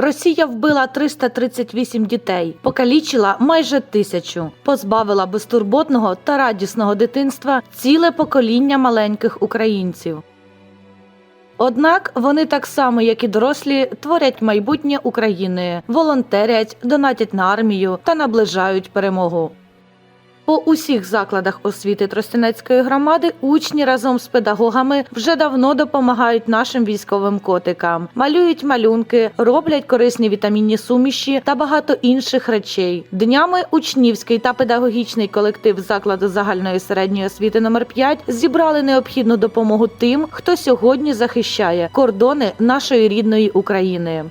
Росія вбила 338 дітей, покалічила майже тисячу, позбавила безтурботного та радісного дитинства ціле покоління маленьких українців. Однак вони так само, як і дорослі, творять майбутнє України, волонтерять, донатять на армію та наближають перемогу. По усіх закладах освіти Тростянецької громади учні разом з педагогами вже давно допомагають нашим військовим котикам, малюють малюнки, роблять корисні вітамінні суміші та багато інших речей. Днями учнівський та педагогічний колектив закладу загальної середньої освіти номер 5 зібрали необхідну допомогу тим, хто сьогодні захищає кордони нашої рідної України.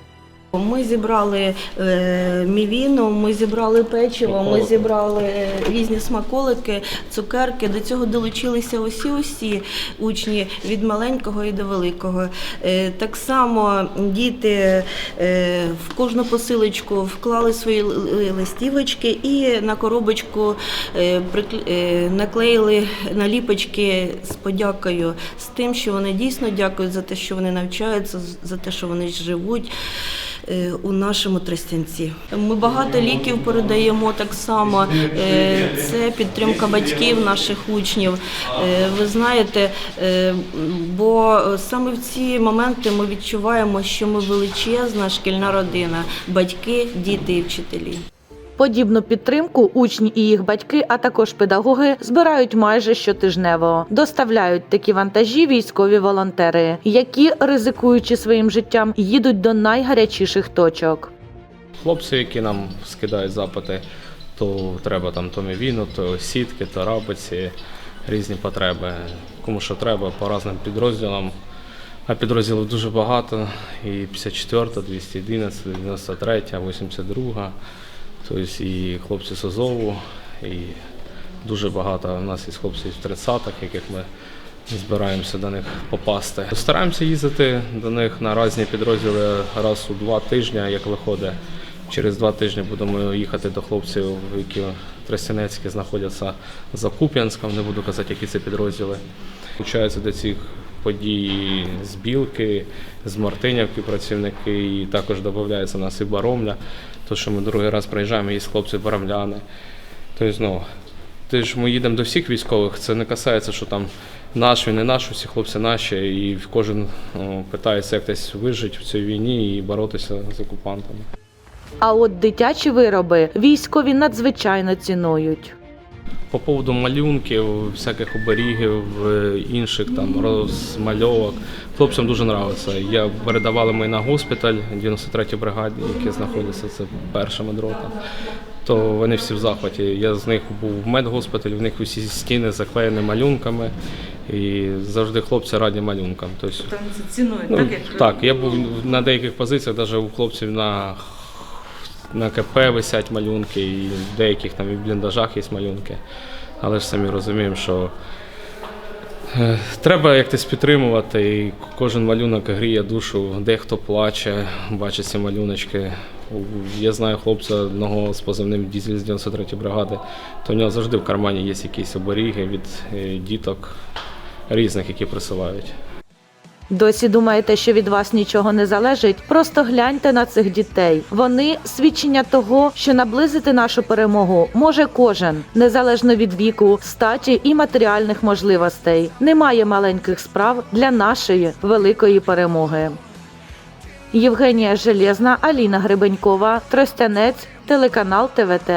Ми зібрали е, мівіну, ми зібрали печиво, ми зібрали різні смаколики, цукерки. До цього долучилися усі усі учні від маленького і до великого. Е, так само діти е, в кожну посилочку вклали свої листівочки і на коробочку наклеїли наліпочки з подякою, з тим, що вони дійсно дякують за те, що вони навчаються, за те, що вони живуть у нашому Тростянці. Ми багато ліків передаємо так само. Е, Це підтримка батьків наших учнів. Е, Ви знаєте, е, бо саме в ці моменти ми відчуваємо, що ми величезна шкільна родина, батьки, діти і вчителі. Подібну підтримку учні і їх батьки, а також педагоги збирають майже щотижнево. Доставляють такі вантажі військові волонтери, які, ризикуючи своїм життям, їдуть до найгарячіших точок. Хлопці, які нам скидають запити, то треба там то мівіну, то сітки, то рапиці, різні потреби. Кому що треба по різним підрозділам. А підрозділів дуже багато. І 54, 211, 93, 82. Тобто і хлопці з Азову, і дуже багато у нас є хлопців з 30-х, яких ми збираємося до них попасти. Стараємося їздити до них на різні підрозділи раз у два тижні, як виходить. Через два тижні будемо їхати до хлопців, які Тростянецькі знаходяться за Куп'янськом, не буду казати, які це підрозділи. Включаються до цих подій з Білки, з Мартинівки працівники, і також додається нас і Баромля, то що ми другий раз приїжджаємо, є хлопці барамляни. Тобто, ну, ти ж ми їдемо до всіх військових, це не касається, що там наш, він не наш, усі хлопці наші, і кожен ну, питається як десь вижити в цій війні і боротися з окупантами. А от дитячі вироби військові надзвичайно цінують. По поводу малюнків, всяких оберігів, е, інших там розмальовок. Хлопцям дуже подобається. Я передавали ми на госпіталь 93-й бригаді, які знаходяться це першими дрота. То вони всі в захваті. Я з них був в медгоспіталі, в них усі стіни заклеєні малюнками. І завжди хлопці раді малюнкам. Тобто, Там це цінують, Ну, так, я був на деяких позиціях, навіть у хлопців на, на КП висять малюнки, і в деяких там і в бліндажах є малюнки. Але ж самі розуміємо, що е, треба якось підтримувати, і кожен малюнок гріє душу, дехто плаче, бачить ці малюночки. Я знаю хлопця одного з позивним дізель з 93-ї бригади, то в нього завжди в кармані є якісь оберіги від е, діток різних, які присилають. Досі думаєте, що від вас нічого не залежить? Просто гляньте на цих дітей. Вони свідчення того, що наблизити нашу перемогу може кожен, незалежно від віку, статі і матеріальних можливостей. Немає маленьких справ для нашої великої перемоги. Євгенія Железна, Аліна Гребенькова, Тростянець, телеканал ТВТ.